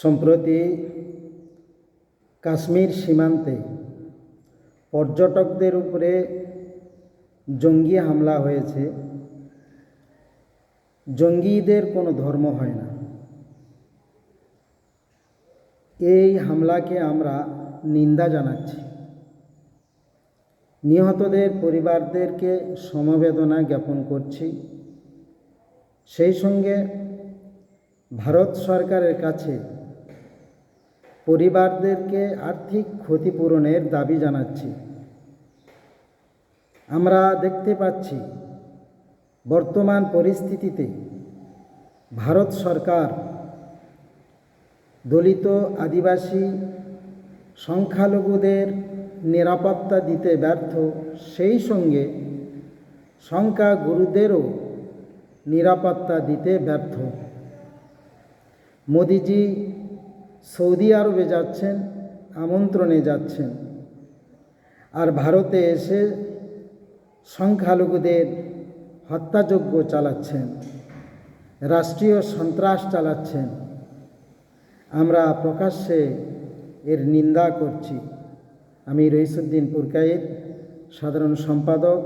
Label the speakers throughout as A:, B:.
A: সম্প্রতি কাশ্মীর সীমান্তে পর্যটকদের উপরে জঙ্গি হামলা হয়েছে। জঙ্গিদের কোনো ধর্ম হয় না। এই হামলাকে আমরা নিন্দা জানাচ্ছি। নিহতদের পরিবারদেরকে সমবেদনা জ্ঞাপন করছি। সেই সঙ্গে ভারত সরকারের কাছে পরিবারদেরকে আর্থিক ক্ষতিপূরণের দাবি জানাচ্ছি। আমরা দেখতে পাচ্ছি, বর্তমান পরিস্থিতিতে ভারত সরকার দলিত আদিবাসী সংখ্যালঘুদের নিরাপত্তা দিতে ব্যর্থ। সেই সঙ্গে সংখ্যাগুরুদেরও নিরাপত্তা দিতে ব্যর্থ। মোদিজি সৌদি আরবে যাচ্ছেন, আমন্ত্রণে যাচ্ছেন। আর ভারতে এসে সংখ্যালঘুদের হত্যাযজ্ঞ চালাচ্ছেন, রাষ্ট্রীয় সন্ত্রাস চালাচ্ছেন। আমরা প্রকাশ্যে এর নিন্দা করছি। আমি রইসুদ্দিন পুরকায়েত, সাধারণ সম্পাদক,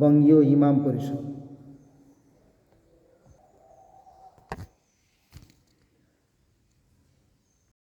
A: বঙ্গীয় ইমাম পরিষদ।